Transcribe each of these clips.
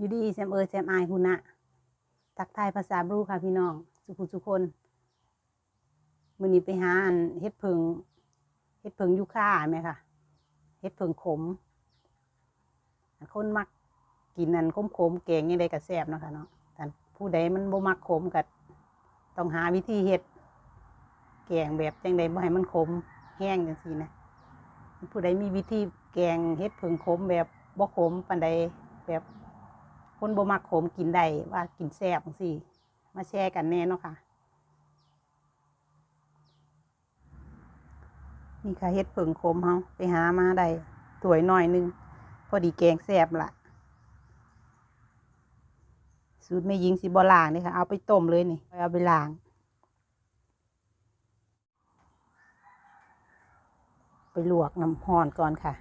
อยู่ดีแซมเออแซมอายคุณนะทักทายภาษาบรูค่ะพี่น้อง สุขุสุคนมือนี้ไปหาอันเฮ็ดเพิงเฮ็ดเพิงยูค่าไหมค่ะเฮ็ดเพิงขมอันคนมักกินอันขมขมแกงยังไดก็แซบเนาะค่ะเนาะแต่ผู้ใดมันบ่มักขมก็ต้องหาวิธีเฮ็ดแกงแบบจังใดบ่ให้มันขมแห้งจังซี่นะผู้ใดมีวิธีแกงเฮ็ดเพิงขมแบบบ่ขมปานใดแบบ คนบ่มักขมกินได้ว่ากินแซ่บจังซี่ มาแชร์กันแน่เนาะค่ะ นี่ค่ะเฮ็ดเพิงขมเฮาไปหามาได้สวยหน่อยนึง พอดีแกงแซ่บละสูตรแม่ยิงสิบ่ล้างนี่ค่ะ เอาไปต้มเลยนี่เอาไปล้าง ไปลวกน้ำห้อนก่อนค่ะ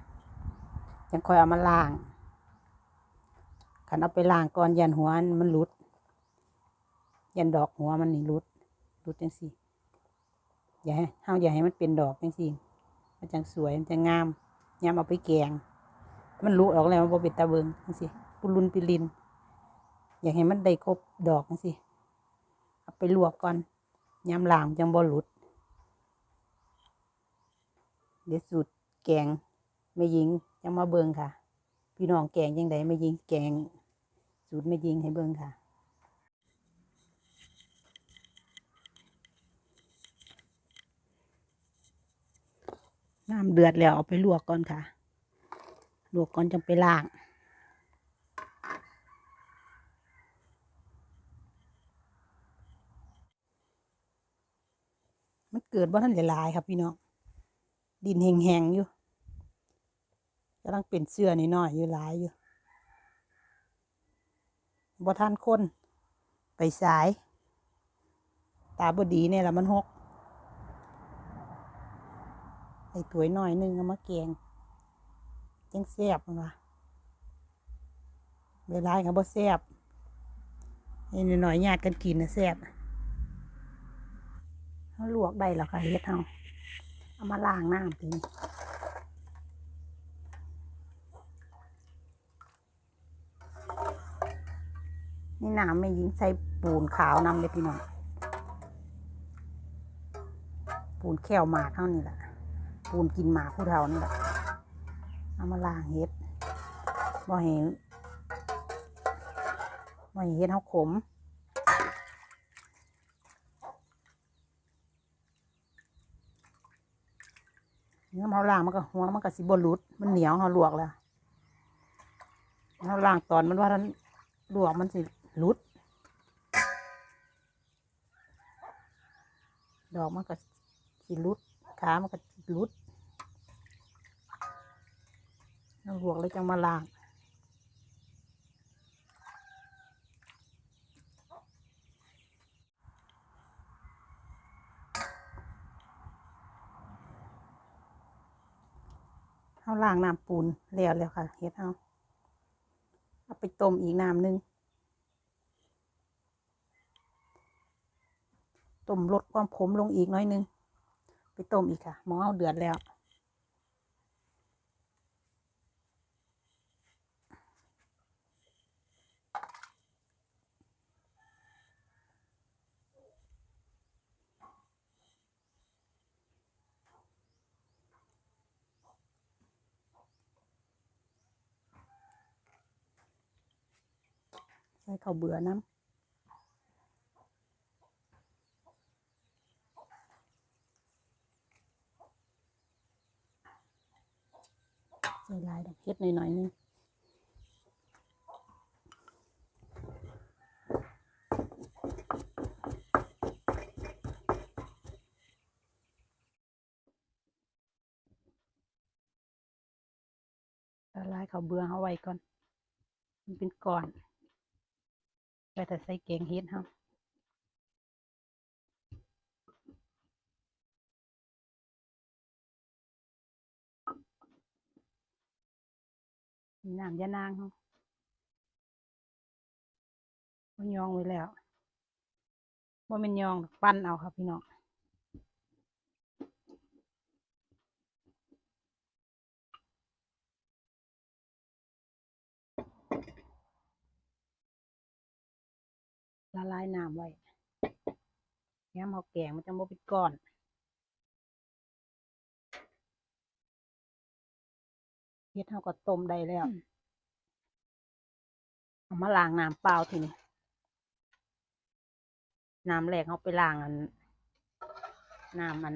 ยังคอยเอามาล้าง ขันเอาไปล้างก่อนยันหัวมันหลุด ยันดอกหัวมันนี่หลุดหลุดจังสิอย่าให้เฮาอย่าให้มันเป็นดอกจังสิมันจังสวยมันจะงามยามเอาไปแกง มันรู้ออกแล้วมันบ่เป็นตาเบิงจังสิปุรุนปิลิน อยากให้มันได้ครบดอกจังสิเอาไปลวกก่อนยามล้างจังบ่หลุดเดี๋ยวสูตรแกงไม่ยิงจะมาเบิงค่ะ พี่น้องแกงยังไงไม่ยิงแกง สูตรไม่ยิงให้เบิงค่ะ น้ำเดือดแล้วเอาไปลวกก่อนค่ะ ลวกก่อนจังไปล้างมันเกิดว่าท่านหลายๆครับพี่น้อง ดินแห้งๆอยู่กำลังเป็นเสื้อนิดหน่อยอยู่หลายอยู่ บ่ท่านคน ไปสาย ตาบดีเนี่ยละมันหกใส่ถ้วยหน่อยนึงเอามาแกงจังแซ่บมันวะหลายๆก็บ่แซ่บให้หน่อยญาติกันกินนะแซ่บเขาลวกได้แล้วค่ะเฮ็ดเฮาเอามาล้างน้ำทีนี้ นี่น้ำไม่ยิงใส่ปูนขาวนำเลยพี่น้องปูนแควหมากเท่านี้แหละปูนกินหมากผู้เฒ่านี่แหละเอามาล้างเฮ็ดบ่เห็นบ่เห็นเฮ็ดเฮาขมเนื้อเขาล่างมันก็หัวมันก็สิบหลุด มันเหนียวเขาลวกแล้วเขาล่างตอนมันว่าท่านลวกมันสิ หลุด ดอกมันก็สิหลุดขามันก็สิหลุดเราลวกเลยจังมาล่างเอาล้างน้ำปูนแล้วแล้วค่ะเฮ็ดเอา เอาไปต้มอีกน้ำหนึ่ง ต้มลดความขมลงอีกน้อยนึง ไปต้มอีกค่ะ หม้อเอาเดือดแล้ว ใส่ข้าวเบื่อน้ำ ใส่ลายดอกเฮ็ดหน่อยๆนึงละลายข้าวเบื่อเอาไว้ก่อน มันเป็นก้อนไปแต่ใส่แกงเฮ็ดเฮา มีน้ำยานางเฮาบ่ยองไว้แล้วบ่แม่นยองปั้นเอาครับพี่น้องละลายน้ำไว้ย้ำเอาแกงมันจะบ่เป็นก้อน เฮ็ดเฮาก็ต้มได้แล้วเอามาล้างน้ำเปล่าทีนี้น้ำแรกเอาไปล้างอันน้ำมัน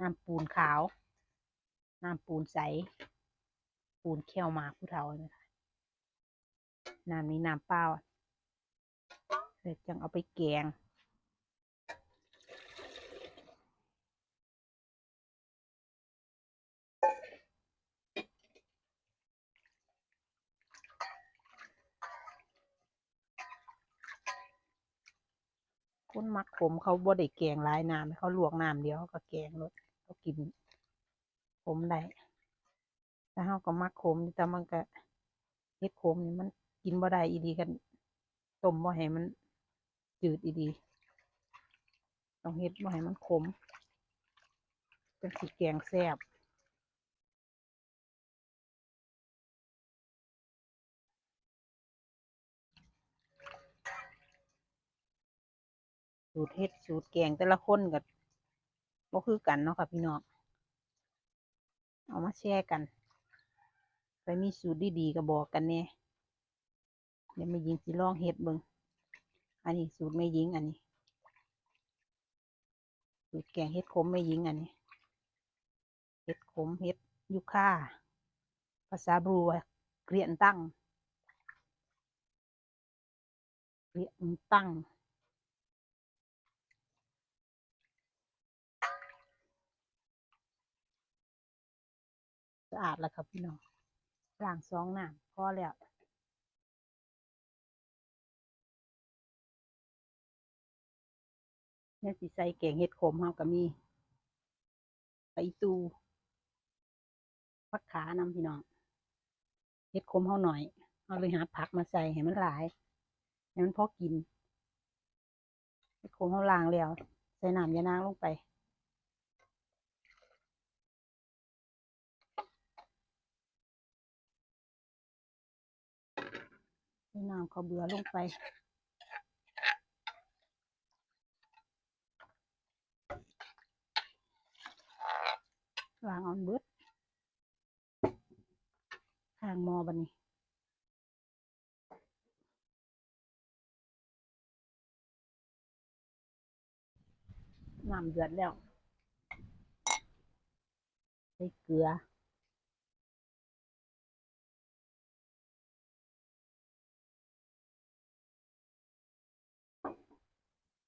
น้ำปูนขาว น้ำปูนใส ปูนเขี้ยวหมากผู้เฒ่าเนี่ยค่ะน้ำนี้น้ำเปล่าเสร็จจังเอาไปแกง คนมักขมเขาบ่ได้แกงหลายน้ำเขาลวกน้ำเดียวก็แกงรสเขากินขมได้แต่เขาก็มักขมอยู่แต่มันก็เฮ็ดขมนี่มันกินบ่ได้อีดีกันต้มบ่ให้มันจืดอีดีต้องเฮ็ดบ่ให้มันขมเป็นสีแกงแซ่บ สูตรเฮ็ดสูตรแกงแต่ละคนก็บ่คือกันเนาะค่ะพี่น้องเอามาแชร์กัน ไปมีสูตรดีๆก็บอกกันแหน่เดี๋ยวแม่ยิงสิลองเฮ็ดเบิงอันนี้สูตรแม่ยิงอันนี้ สูตรแกงเฮ็ดขมแม่ยิงอันนี้เฮ็ดขมเฮ็ดยูคาภาษาบรูว่าเกรียนตั้งเกรียนตั้ง สะอาดแล้วครับพี่น้องล้างสองน้ำพอแล้วเนี่ยสิใส่แกงเห็ดขมเฮาก็มีไปตูผักขานำพี่น้องเห็ดขมเฮาหน่อยเอาเลยหาผักมาใส่ให้มันหลายให้มันพอกินเห็ดขมเฮาล้างแล้ว ใส่น้ำยานางลงไป น้ำข้าวเบื่อลงไป วางออนเบิดข้างมอบันนี้น้ำเดือดแล้วใส่เกลือ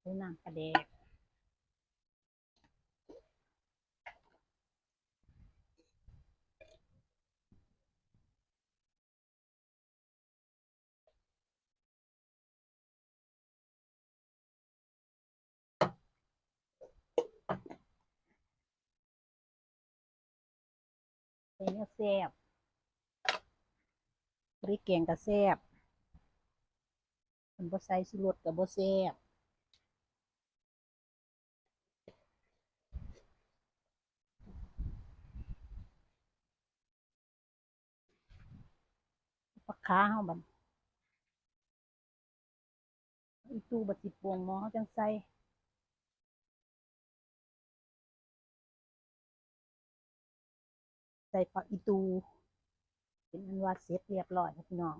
ใส่น้ำกระเดกใส่เนื้อแซ่บพริกแกงก็แซ่บมันบ่ใส่ชูรสก็บ่แซ่บ ขาเฮาบัดอีตู้บัดสิปวงหมอเฮาจังใส่ใส่ผักอีตู เป็นอันว่าเสร็จเรียบร้อยพี่น้อง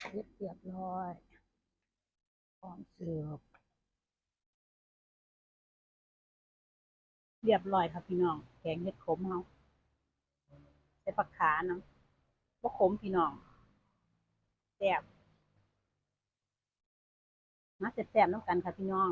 เสร็จเรียบร้อยพร้อมเสิร์ฟ เรียบร้อยครับพี่น้อง แกงเห็ดขมเขาใส่ผักขาน้ำบ่ขมพี่น้องแซ่บมาแซ่บๆน้ำกันค่ะพี่น้อง